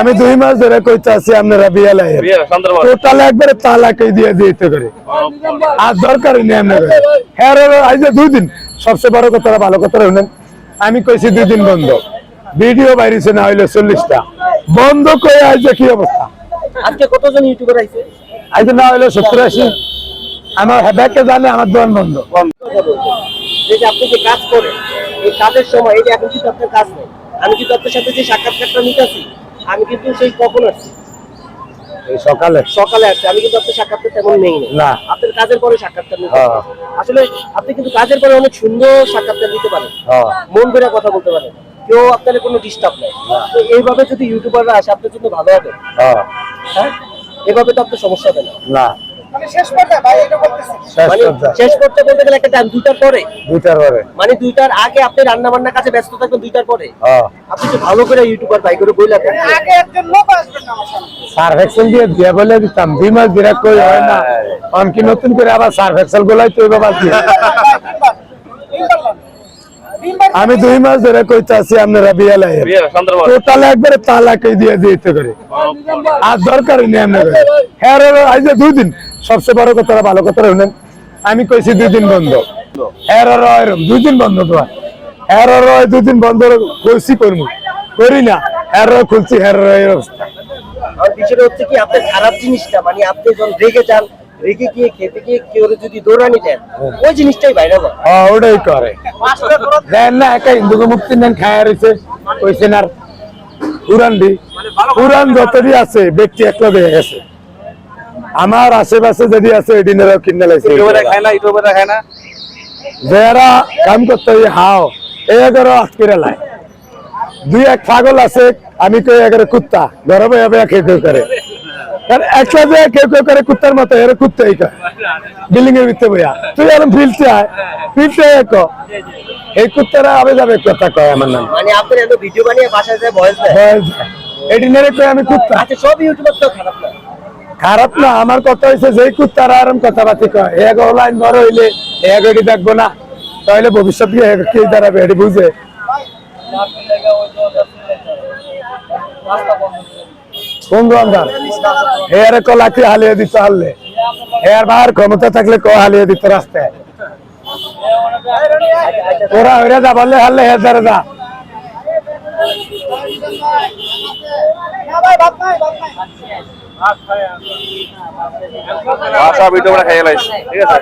আমি দুই মাস ধরে কইতে আছি আপনারা বিয়ে সুন্দরবন টোটাল একবারে তালাকে দিয়ে দিতে করে আর দরকারই নেই আপনার হ্যাঁ আজ দুই দিন। সবচেয়ে বড় কথা ভালো কথা শুনেন। আমি কইছি দুই দিন বন্ধ। ভিডিও বাইরেছে না হইলে চল্লিশটা। বন্ধ করে আজ কি অবস্থা? আজকে কতজন ইউটিউবার আইছে? আজ না হইলে সত্তর আশি। আমার ব্যাগকে জানে আমার দোকান বন্ধ। যে যে আপনি যে কাজ করেন এই কাজের সময় এই যে এখন কিন্তু আপনার কাজ নেই। আমি কিন্তু আপনার সাথে যে সাক্ষাৎকারটা নিতেছি আমি কিন্তু সেই কখন আসছি? সকালে। সকালে আসছি। আমি কিন্তু আপনার সাক্ষাৎকার তেমন নেই না। আপনার কাজের পরে সাক্ষাৎকার নিতে হ্যাঁ। আসলে আপনি কিন্তু কাজের পরে অনেক সুন্দর সাক্ষাৎটা দিতে পারেন। হ্যাঁ। মন করে কথা বলতে পারেন। কেউ আপনার কোনো ডিস্টার্ব নেই। তো এইভাবে যদি ইউটিউবাররা আসে আপনার জন্য ভালো হবে। হ্যাঁ, হ্যাঁ? এভাবে তো আপনার সমস্যা হবে না। শেষ পর্যায়ে ভাই এটা বলতেছি। শেষ মানে পর্যায়ে। শেষ করতে বলতে গেলে একটা টাইম দুইটার পরে। দুইটার পরে। মানে দুইটার আগে আপনি রান্না বান্নার কাছে ব্যস্ত থাকবেন দুইটার পরে। হ্যাঁ। আপনি তো ভালো করে ইউটিউবার বাই করে বইলা আগে একজন লোক আসবেন না আমার সামনে। সার্ফ এক্সেল দিয়ে দিয়ে বলে দিতাম দুই মাস দিরা কই হয় না। কারণ কি নতুন করে আবার সার্ফ এক্সেল গুলাই বাবা দিয়ে আমি দুই মাস ধরে কইতে আছি আপনারা বিয়ে টোটাল একবারে তালাকে দিয়ে দিতে করে আর দরকার নেই আপনার হ্যাঁ আজ দুই দিন। সবচেয়ে বড় কথা ভালো কথা শুনেন আমি কইছি দুই দিন বন্ধ। হ্যাঁ এরম দুই দিন বন্ধ তো হ্যাঁ রয় দুই দিন বন্ধ কইছি করব করি না। হ্যাঁ খুলছি হ্যাঁ এর অবস্থা। আর বিষয়টা হচ্ছে কি আপনার খারাপ জিনিসটা মানে আপনি যখন রেগে যান রেগে গিয়ে খেতে গিয়ে কেউ যদি দৌড়ানি দেন ওই জিনিসটাই বাইরে হ্যাঁ ওটাই করে। দেন না একা হিন্দুকে মুক্তি নেন খায়া রয়েছে কইছেন আর পুরান দি। পুরান যতদি আছে ব্যক্তি একলা দিয়ে গেছে। আমার আশেপাশে যদি আছে এদিনেরও কিনে লাইছে ইউটিউবে খায় না ইউটিউবে খায় না? যারা কাম করতে হাও এগারো আটকে লাই। দুই এক পাগল আছে আমি কই এগারো কুত্তা। করে। একটা যে কেউ কেউ করে কুত্তার মতো এর কুত্তাই কয়। বিল্ডিং এর ভিতরে বইয়া। তুই এরকম ফিলতে আয় ফিলতে এক এই কুত্তারা আবে যাবে কথা কয় আমার নাম। মানে এত ভিডিও বানিয়ে বাসায় যায় ভয়েস দেয়। এডিনারে কই আমি কুত্তা। আচ্ছা সব ইউটিউবার তো খারাপ না। খারাপ না, আমার কথা হয়েছে যে কুত্তারা আরাম কথাবার্তি কয়। এক লাইন বড় হইলে এক এডি দেখব না? তাহলে ভবিষ্যৎ কে দাঁড়াবে এটি বুঝে? থাকলে ক রাস্তায়? ওরা যা বললে হারলে হেয়ার যা। না ভাই ভাত নাই ভাত নাই সব ইউটিউবে খাইয়ে লাইছে ঠিক আছে।